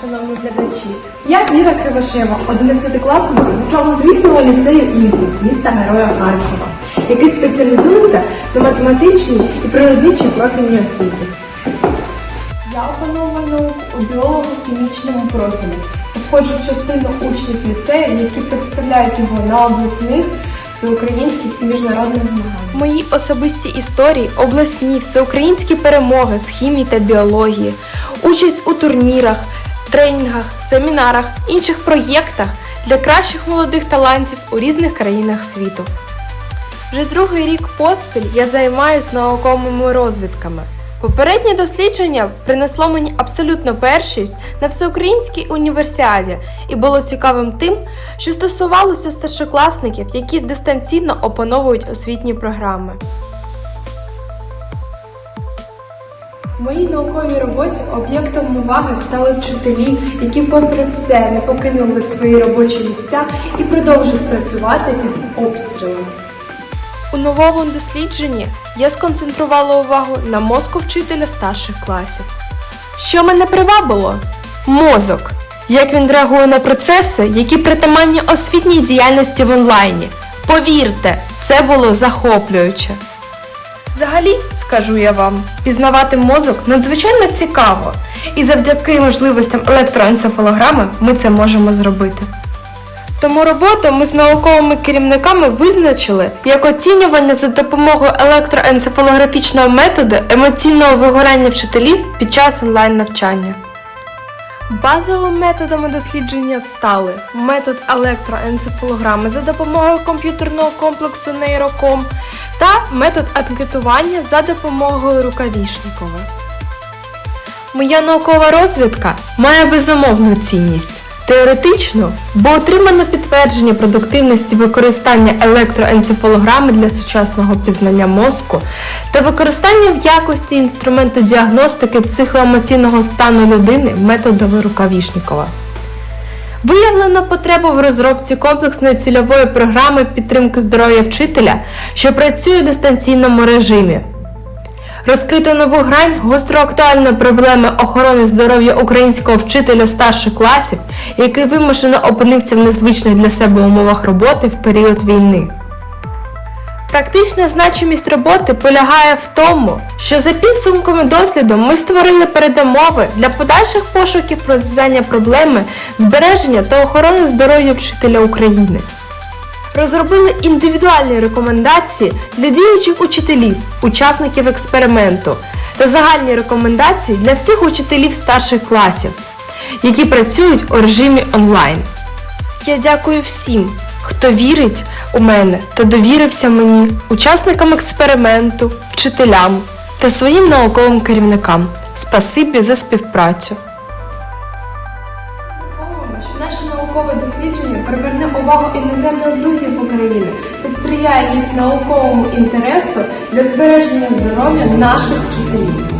шановні глядачі! Я Віра Кривошева, 11-класниця зі славнозвісного ліцею імпульс міста Героя Харкова, який спеціалізується на математичній і природничій профільній освіті. Я опановую науку у біолого-хімічному профілі входжу в частину учнів ліцею, які представляють його на обласних, всеукраїнських і міжнародних змаганнях. Мої особисті історії, обласні, всеукраїнські перемоги з хімії та біології, участь у турнірах, тренінгах, семінарах, інших проєктах для кращих молодих талантів у різних країнах світу. Вже другий рік поспіль я займаюся науковими розвідками. Попереднє дослідження принесло мені абсолютно першість на всеукраїнській універсіаді і було цікавим тим, що стосувалося старшокласників, які дистанційно опановують освітні програми. В моїй науковій роботі об'єктом уваги стали вчителі, які, попри все, не покинули свої робочі місця і продовжують працювати під обстрілами. У новому дослідженні я сконцентрувала увагу на мозку вчителя старших класів. Що мене привабило? Мозок. Як він реагує на процеси, які притаманні освітній діяльності в онлайні. Повірте, це було захоплююче. Взагалі, скажу я вам, пізнавати мозок надзвичайно цікаво, і завдяки можливостям електроенцефалограми ми це можемо зробити. Тому роботу ми з науковими керівниками визначили як оцінювання за допомогою електроенцефалографічного методу емоційного вигорання вчителів під час онлайн-навчання. Базовими методами дослідження стали метод електроенцефалограми за допомогою комп'ютерного комплексу нейроком та метод анкетування за допомогою рукавішникова. Моя наукова розвідка має безумовну цінність. Теоретично, бо отримано підтвердження продуктивності використання електроенцефалограми для сучасного пізнання мозку та використання в якості інструменту діагностики психоемоційного стану людини методами Рукавішнікова. Виявлено потребу в розробці комплексної цільової програми підтримки здоров'я вчителя, що працює в дистанційному режимі. Розкрито нову грань гостроактуальної проблеми охорони здоров'я українського вчителя старших класів, який вимушено опинився в незвичних для себе умовах роботи в період війни. Практична значимість роботи полягає в тому, що за підсумками досліду ми створили передумови для подальших пошуків розв'язання проблеми збереження та охорони здоров'я вчителя України. Розробили індивідуальні рекомендації для діючих учителів, учасників експерименту та загальні рекомендації для всіх учителів старших класів, які працюють у режимі онлайн. Я дякую всім, хто вірить у мене та довірився мені, учасникам експерименту, вчителям та своїм науковим керівникам. Спасибі за співпрацю. Дослідження приверне увагу іноземних друзів України та сприяє їх науковому інтересу для збереження здоров'я наших вчителів.